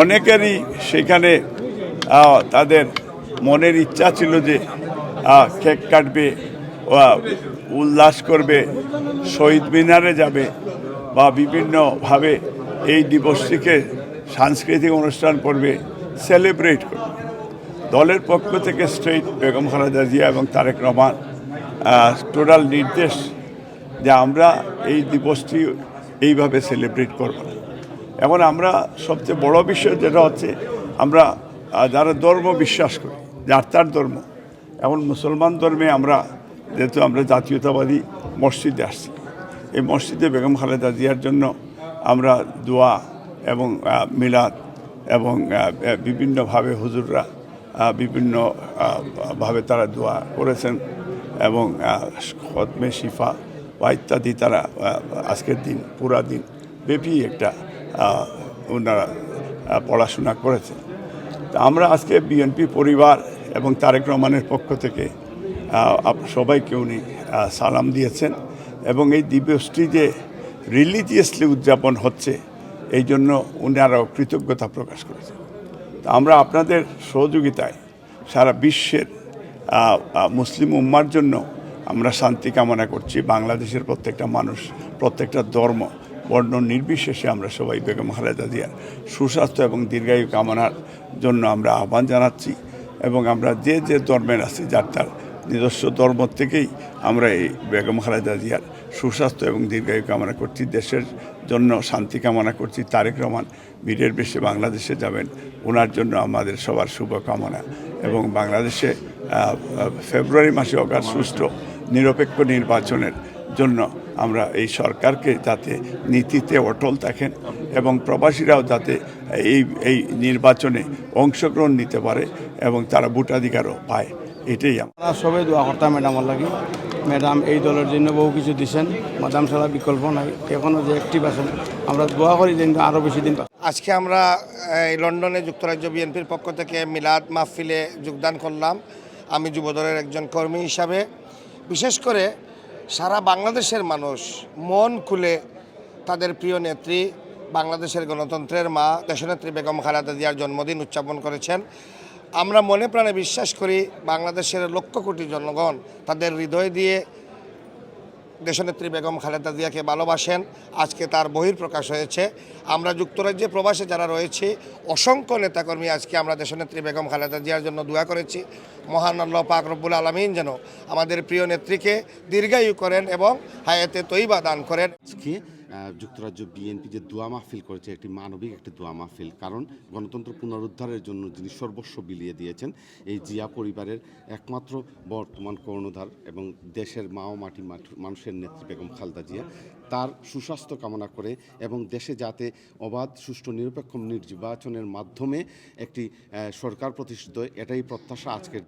অনেকেরই সেখানে তাদের মনের ইচ্ছা ছিল যে কেক কাটবে উল্লাস করবে, শহীদ মিনারে যাবে, বা বিভিন্নভাবে এই দিবসটিকে সাংস্কৃতিক অনুষ্ঠান করবে, সেলিব্রেট করবে। দলের পক্ষ থেকে স্ট্রেট বেগম খালেদা জিয়া এবং তারেক রহমান টোটাল নির্দেশ যে আমরা এই দিবসটি এইভাবে সেলিব্রেট করব না। এখন আমরা সবচেয়ে বড় বিষয় যেটা হচ্ছে আমরা যারা ধর্ম বিশ্বাস করি যার তার ধর্ম এখন মুসলমান ধর্মে আমরা যেহেতু আমরা জাতীয়তাবাদী মসজিদে আসছি এই মসজিদে বেগম খালেদা জিয়ার জন্য আমরা দোয়া এবং মিলাদ এবং বিভিন্নভাবে হুজুররা আহ, বিভিন্ন আহ, ভাবে তারা দোয়া করেছেন এবং খতমে শিফা বা ইত্যাদি তারা আজকের দিন পুরা দিন ব্যাপী একটা ওনারা পড়াশোনা করেছেন। তা আমরা আজকে বিএনপি পরিবার এবং তারেক রহমানের পক্ষ থেকে সবাইকে উনি সালাম দিয়েছেন এবং এই দিবসটি যে রিলিজিয়াসলি উদযাপন হচ্ছে, এই জন্য উনারাও কৃতজ্ঞতা প্রকাশ করেছেন। তা আমরা আপনাদের সহযোগিতায় সারা বিশ্বের মুসলিম উম্মার জন্য আমরা শান্তি কামনা করছি। বাংলাদেশের প্রত্যেকটা মানুষ, প্রত্যেকটা ধর্ম বর্ণ নির্বিশেষে আমরা সবাই বেগম খালেদা জিয়ার সুস্বাস্থ্য এবং দীর্ঘায়ু কামনার জন্য আমরা আহ্বান জানাচ্ছি এবং আমরা যে যে ধর্মের আছি, যার তার নিজস্ব ধর্ম থেকেই আমরা এই বেগম খালেদা জিয়ার সুস্বাস্থ্য এবং দীর্ঘায়ু কামনা করছি। দেশের জন্য শান্তি কামনা করছি। তারেক রহমান বীরের বেশে বাংলাদেশে যাবেন, ওনার জন্য আমাদের সবার শুভকামনা। এবং বাংলাদেশে ফেব্রুয়ারি মাসে অগাধ সুষ্ঠু নিরপেক্ষ নির্বাচনের জন্য আমরা এই সরকারকে যাতে নীতিতে অটল থাকেন এবং প্রবাসীরাও যাতে এই এই নির্বাচনে অংশগ্রহণ নিতে পারে এবং তারা ভোটাধিকারও পায় এটাই আমরা। সবাই দোয়া করতাম ম্যাডামের লাগি। ম্যাডাম এই দলের জন্য বহু কিছু দিছেন। ম্যাডাম ছাড়া বিকল্প নাই। এখনও যে অ্যাক্টিভ আছেন আমরা দোয়া করি যেন আরও বেশি দিন আজকে আমরা এই লন্ডনে যুক্তরাজ্য বিএনপির পক্ষ থেকে মিলাদ মাহফিলে যোগদান করলাম। আমি যুবদলের একজন কর্মী হিসাবে। বিশেষ করে সারা বাংলাদেশের মানুষ মন খুলে তাদের প্রিয় নেত্রী, বাংলাদেশের গণতন্ত্রের মা, দেশনেত্রী বেগম খালেদা জিয়ার জন্মদিন উদযাপন করেছেন। আমরা মনে প্রাণে বিশ্বাস করি বাংলাদেশের লক্ষ কোটি জনগণ তাদের হৃদয় দিয়ে দেশনেত্রী বেগম খালেদা জিয়াকে ভালোবাসেন। আজকে তার বহির প্রকাশ হয়েছে। আমরা যুক্তরাজ্যে প্রবাসে যারা রয়েছি, অসংখ্য নেতাকর্মী আজকে আমরা দেশনেত্রী বেগম খালেদা জিয়ার জন্য দোয়া করেছি। মহান আল্লাহ পাক রব্বুল আলমিন যেন আমাদের প্রিয় নেত্রীকে দীর্ঘায়ু করেন এবং হায়াতে তৈবা দান করেন। যুক্তরাজ্য বিএনপি যে দোয়া মাহফিল করেছে, একটি মানবিক একটি দোয়া মাহফিল কারণ গণতন্ত্র পুনরুদ্ধারের জন্য যিনি সর্বস্ব বিলিয়ে দিয়েছেন, এই জিয়া পরিবারের একমাত্র বর্তমান কর্ণধার এবং দেশের মা ও মাটি মানুষের নেত্রী বেগম খালদা জিয়া, তার সুস্বাস্থ্য কামনা করে এবং দেশে যাতে অবাধ, সুষ্ঠু, নিরপেক্ষ নির্বাচনের মাধ্যমে একটি সরকার প্রতিষ্ঠিত এটাই প্রত্যাশা আজকের।